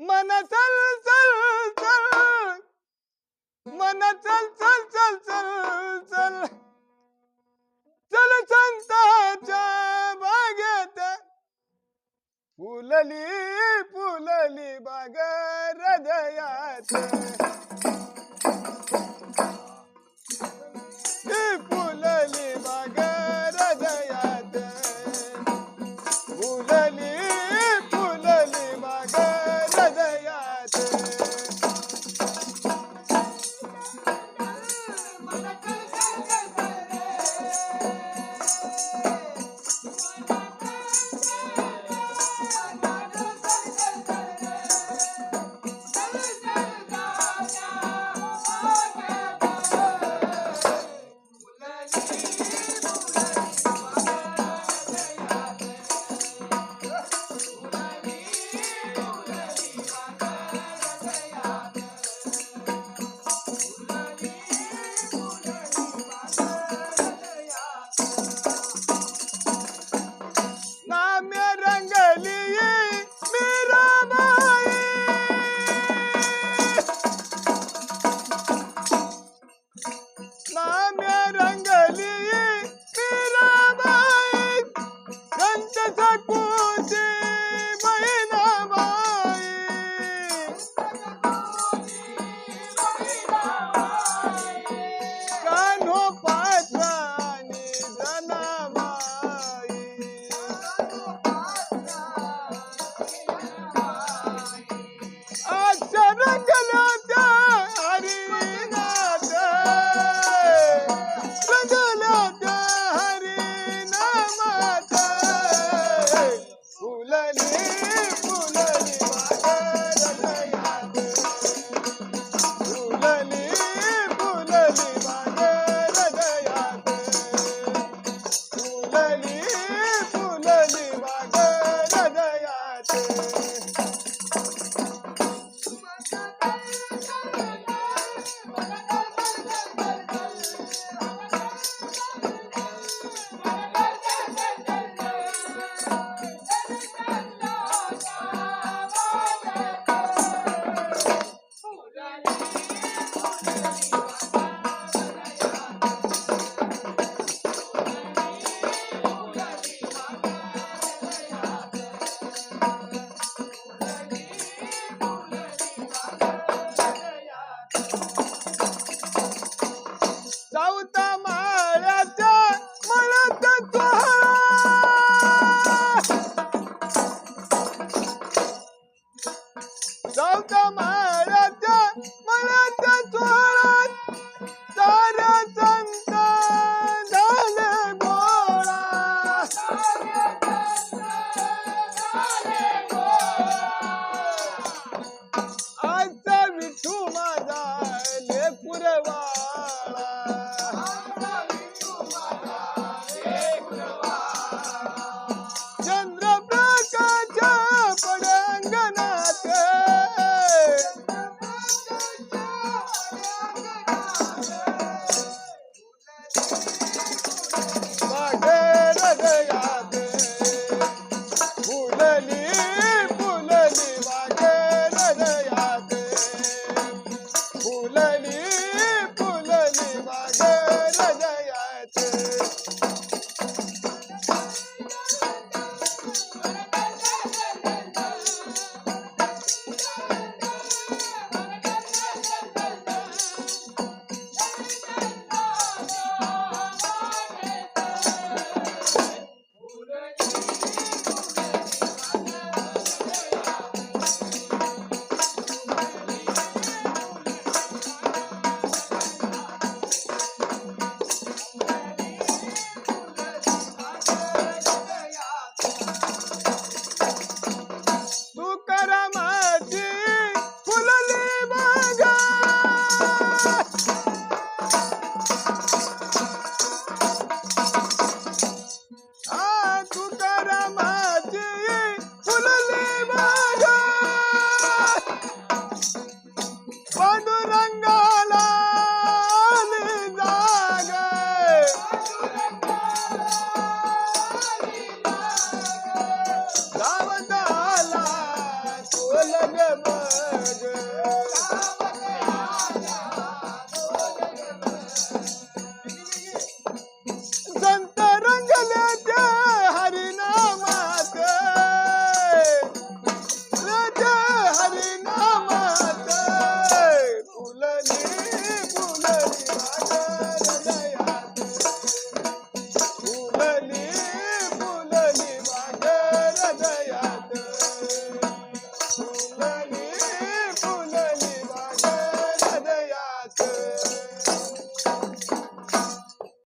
मन चल चल चल. मन चल चल चल चल चल. चल संताच्या बागेत. फुलली फुलली बाग हृदयात. 张家门